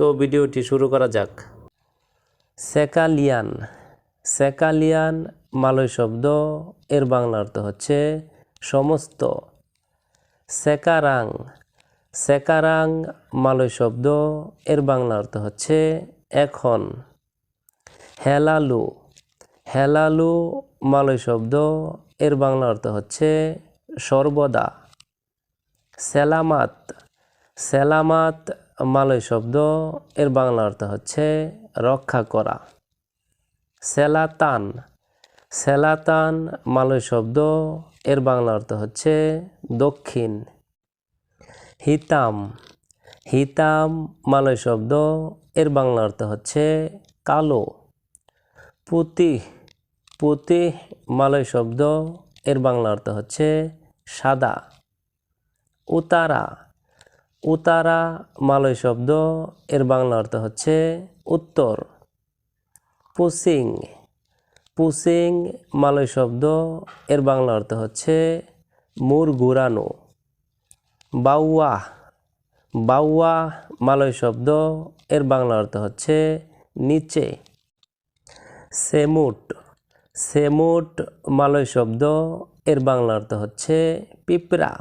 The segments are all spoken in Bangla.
তো ভিডিওটি শুরু করা যাক। সেকালিয়ান। সেকালিয়ান মালয় শব্দ, এর বাংলা অর্থ হচ্ছে সমস্ত। সেকারাং। সেকারাং মালয় শব্দ, এর বাংলা অর্থ হচ্ছে এখন। হেলালু। হেলালু মালয় শব্দ, এর বাংলা অর্থ হচ্ছে সর্বদা। সেলামাত। সেলামাত মালয় শব্দ, এর বাংলা অর্থ হচ্ছে রক্ষা করা। সেলাতান সেলাতান মালয় শব্দ, এর বাংলা অর্থ হচ্ছে দক্ষিণ। হিতাম হিতাম মালয় শব্দ, এর বাংলা অর্থ হচ্ছে কালো। পুতি পুতি মালয় শব্দ, এর বাংলা অর্থ হচ্ছে সাদা। উতারা উতারা মালয় শব্দ, এর বাংলা অর্থ হচ্ছে উত্তর। পুসিং পুসিং মালয় শব্দ, এর বাংলা অর্থ হচ্ছে মুর ঘুরানো বাউয়া বাউয়া মালয় শব্দ, এর বাংলা অর্থ হচ্ছে নিচে। সেমুট সেমুট মালয় শব্দ, এর বাংলা অর্থ হচ্ছে পিঁপড়া।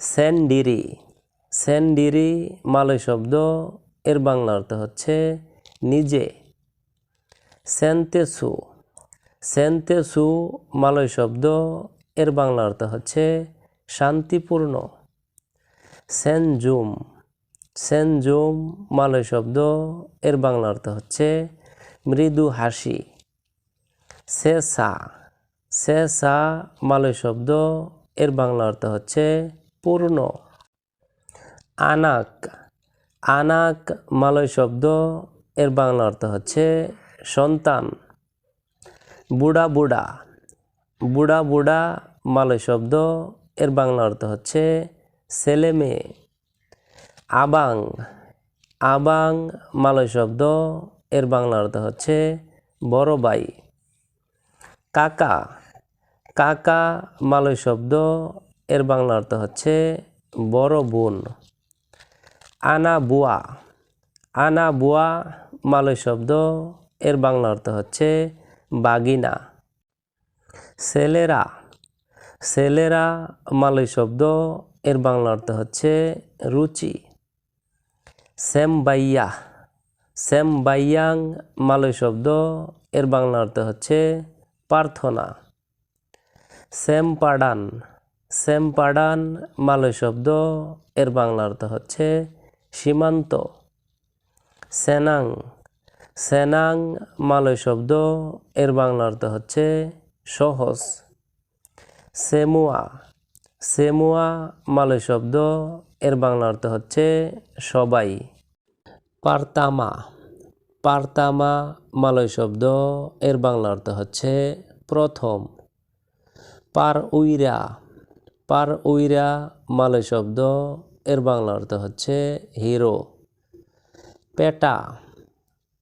স্যান্ডিরি স্যান্ডিরি মালয় শব্দ, এর বাংলা অর্থ হচ্ছে নিজে। সেন্তেসু সেন্তেসু মালয় শব্দ, এর বাংলা অর্থ হচ্ছে শান্তিপূর্ণ। সেনজুম সেনজুম মালয় শব্দ, এর বাংলা অর্থ হচ্ছে মৃদু হাসি। সেসা সেসা মালয় শব্দ, এর বাংলা অর্থ হচ্ছে পূর্ণ। আনাক। আনাক মালয় শব্দ, এর বাংলা অর্থ হচ্ছে সন্তান। বুড়া বুড়া। বুড়া বুড়া মালয় শব্দ, এর বাংলা অর্থ হচ্ছে ছেলে মেয়ে। আবাং। আবাং মালয় শব্দ, এর বাংলা অর্থ হচ্ছে বড় ভাই। কাকা। কাকা মালয় শব্দ, এর বাংলা অর্থ হচ্ছে বড় বোন। আনা বুয়া। আনা বুয়া মালয় শব্দ, এর বাংলা অর্থ হচ্ছে বাগিনা। সেলেরা সেলেরা মালয় শব্দ, এর বাংলা অর্থ হচ্ছে রুচি। শ্যামবাইয়া শ্যামবাইয়াং মালয় শব্দ, এর বাংলা অর্থ হচ্ছে প্রার্থনা। শ্যামপাডান শ্যামপাডান মালয় শব্দ, এর বাংলা অর্থ হচ্ছে সীমান্ত। সেনাং। সেনাং মালয় শব্দ, এর বাংলা অর্থ হচ্ছে সহজ। সেমুয়া। সেমুয়া মালয় শব্দ, এর বাংলা অর্থ হচ্ছে সবাই। পারতামা। পারতামা মালয় শব্দ, এর বাংলা অর্থ হচ্ছে প্রথম। পার উইরা পার উইরা মালয় শব্দ এর বাংলা অর্থ হচ্ছে হিরো পেটা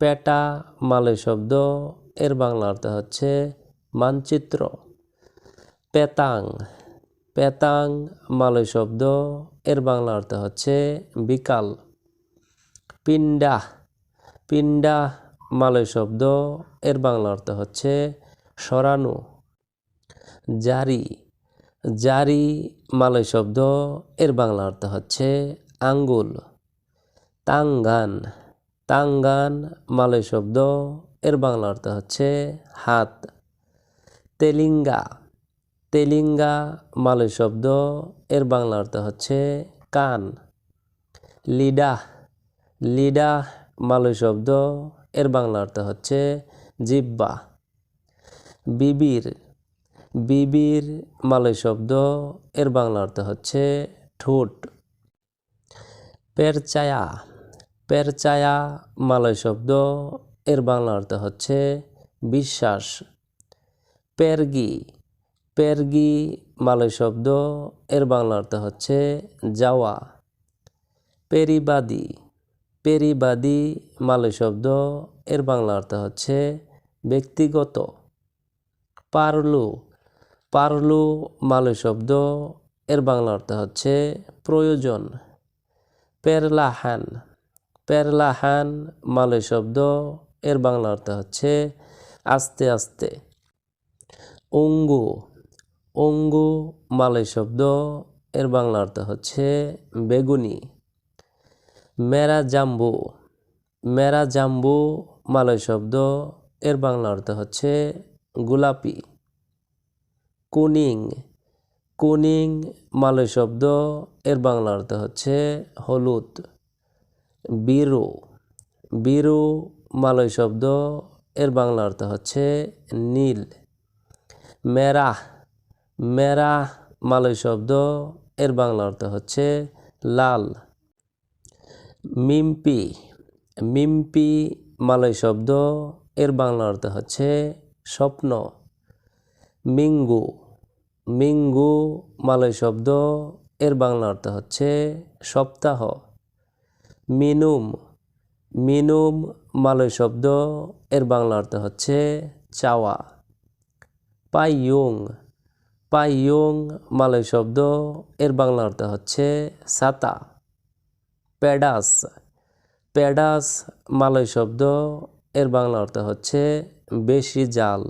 পেটা মালয় শব্দ, এর বাংলা অর্থ হচ্ছে মানচিত্র। পেতাং পেতাং মালয় শব্দ, এর বাংলা অর্থ হচ্ছে বিকাল। পিণ্ডা পিণ্ডা মালয় শব্দ, এর বাংলা অর্থ হচ্ছে সরানো। জারি জারি মালয় শব্দ, এর বাংলা অর্থ হচ্ছে আঙ্গুল। তাঙ্গান তাঙ্গান মালয় শব্দ, এর বাংলা অর্থ হচ্ছে হাত। তেলিঙ্গা তেলিঙ্গা মালয় শব্দ, এর বাংলা অর্থ হচ্ছে কান। লিডা লিডা মালয় শব্দ, এর বাংলা অর্থ হচ্ছে জিব্বা। বিবির বিবির মালয় শব্দ, এর বাংলা অর্থ হচ্ছে ঠোঁট। পেরচায়া পেরচায়া মালয় শব্দ, এর বাংলা অর্থ হচ্ছে বিশ্বাস। পেরগি পেরগি মালয় শব্দ, এর বাংলা অর্থ হচ্ছে যাওয়া। পেরিবাদী পেরিবাদী মালয় শব্দ, এর বাংলা অর্থ হচ্ছে ব্যক্তিগত। পারলু পারলু মালয় শব্দ। এর বাংলা অর্থ হচ্ছে প্রয়োজন। পেরলাহান পেরলাহান মালয় শব্দ। এর বাংলা অর্থ হচ্ছে আস্তে আস্তে। অঙ্গু অঙ্গু মালয় শব্দ। এর বাংলা অর্থ হচ্ছে বেগুনি। মেরা জাম্বু মেরা জাম্বু মালয় শব্দ। এর বাংলা অর্থ হচ্ছে গোলাপি। কুনিং। কুনিং মালয় শব্দ, এর বাংলা অর্থ হচ্ছে হলুদ। বিরু। বিরু মালয় শব্দ, এর বাংলা অর্থ হচ্ছে নীল। মেরাহ। মেরাহ মালয় শব্দ, এর বাংলা অর্থ হচ্ছে লাল। মিম্পি। মিম্পি মালয় শব্দ, এর বাংলা অর্থ হচ্ছে স্বপ্ন। মিঙ্গু। মিঙ্গু, মালয় শব্দ, এর বাংলা অর্থ হচ্ছে সপ্তাহ। মিনুম মিনুম, মালয় শব্দ, এর বাংলা অর্থ হচ্ছে চাওয়া। পাইয়ুং পাইয়ুং, মালয় শব্দ, এর বাংলা অর্থ হচ্ছে সাতা। প্যাডাস প্যাডাস, মালয় শব্দ, এর বাংলা অর্থ হচ্ছে বেশি জাল।